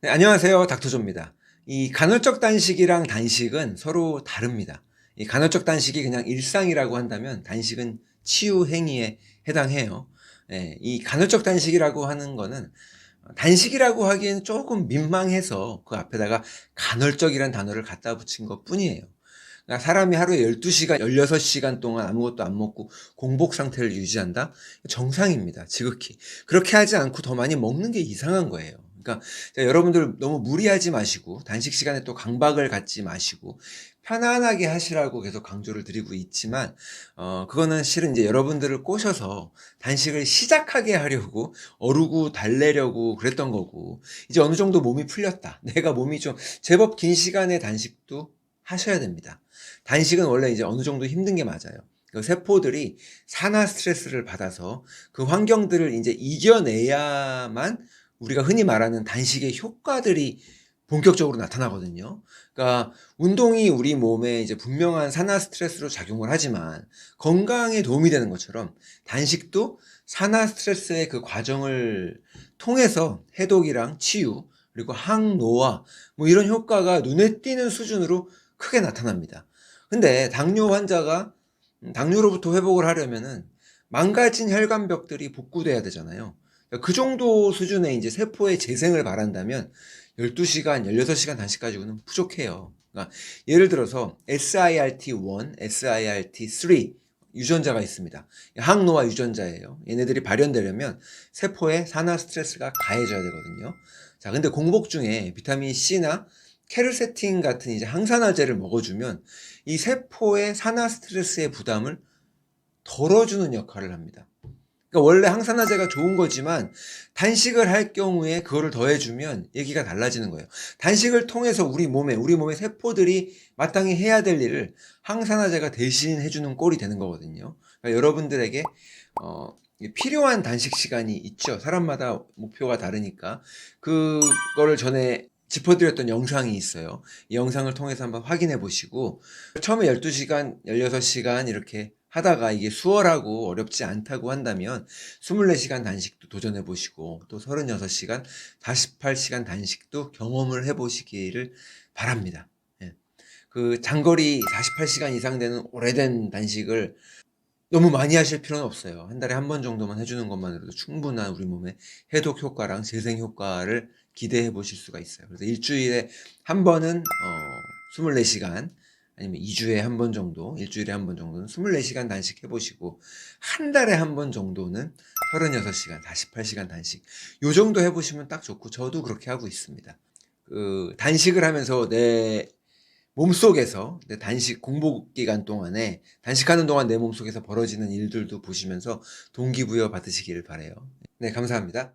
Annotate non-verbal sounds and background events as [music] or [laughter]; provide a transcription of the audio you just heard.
네, 안녕하세요. 닥터조입니다. 이 간헐적 단식이랑 단식은 서로 다릅니다. 이 간헐적 단식이 그냥 일상이라고 한다면 단식은 치유 행위에 해당해요. 예, 이 간헐적 단식이라고 하는 거는 단식이라고 하기엔 조금 민망해서 그 앞에다가 간헐적이라는 단어를 갖다 붙인 것 뿐이에요. 그러니까 사람이 하루에 12시간, 16시간 동안 아무것도 안 먹고 공복 상태를 유지한다? 정상입니다. 지극히. 그렇게 하지 않고 더 많이 먹는 게 이상한 거예요. 그러니까 자, 여러분들 너무 무리하지 마시고 단식 시간에 또 강박을 갖지 마시고 편안하게 하시라고 계속 강조를 드리고 있지만 어 그거는 실은 이제 여러분들을 꼬셔서 단식을 시작하게 하려고 어르고 달래려고 그랬던 거고 이제 어느 정도 몸이 풀렸다. [laughs] 내가 몸이 좀 제법 긴 시간의 단식도 하셔야 됩니다. 단식은 원래 이제 어느 정도 힘든 게 맞아요. 그 세포들이 산화 스트레스를 받아서 그 환경들을 이제 이겨내야만 우리가 흔히 말하는 단식의 효과들이 본격적으로 나타나거든요. 그러니까 운동이 우리 몸에 이제 분명한 산화 스트레스로 작용을 하지만 건강에 도움이 되는 것처럼 단식도 산화 스트레스의 그 과정을 통해서 해독이랑 치유 그리고 항노화 뭐 이런 효과가 눈에 띄는 수준으로 크게 나타납니다. 근데 당뇨 환자가 당뇨로부터 회복을 하려면은 망가진 혈관벽들이 복구돼야 되잖아요. 그 정도 수준의 이제 세포의 재생을 바란다면 12시간, 16시간 단식 가지고는 부족해요. 그러니까 예를 들어서 SIRT1, SIRT3 유전자가 있습니다. 항노화 유전자예요. 얘네들이 발현되려면 세포에 산화 스트레스가 가해져야 되거든요. 자, 근데 공복 중에 비타민 C나 케르세틴 같은 이제 항산화제를 먹어주면 이 세포의 산화 스트레스의 부담을 덜어주는 역할을 합니다. 그러니까 원래 항산화제가 좋은 거지만 단식을 할 경우에 그거를 더해주면 얘기가 달라지는 거예요. 단식을 통해서 우리 몸에 우리 몸의 세포들이 마땅히 해야 될 일을 항산화제가 대신 해주는 꼴이 되는 거거든요. 그러니까 여러분들에게 어, 필요한 단식 시간이 있죠. 사람마다 목표가 다르니까 그거를 전에 짚어드렸던 영상이 있어요. 이 영상을 통해서 한번 확인해 보시고 처음에 12시간, 16시간 이렇게 하다가 이게 수월하고 어렵지 않다고 한다면 24시간 단식도 도전해 보시고 또 36시간, 48시간 단식도 경험을 해 보시기를 바랍니다. 예. 그 장거리 48시간 이상 되는 오래된 단식을 너무 많이 하실 필요는 없어요. 한 달에 한 번 정도만 해주는 것만으로도 충분한 우리 몸의 해독 효과랑 재생 효과를 기대해 보실 수가 있어요. 그래서 일주일에 한 번은 어 24시간 아니면 2주에 한 번 정도, 일주일에 한 번 정도는 24시간 단식 해보시고, 한 달에 한 번 정도는 36시간, 48시간 단식. 요 정도 해보시면 딱 좋고, 저도 그렇게 하고 있습니다. 그, 단식을 하면서 내 몸속에서, 내 단식 공복 기간 동안에, 단식하는 동안 내 몸속에서 벌어지는 일들도 보시면서 동기부여 받으시기를 바래요 네, 감사합니다.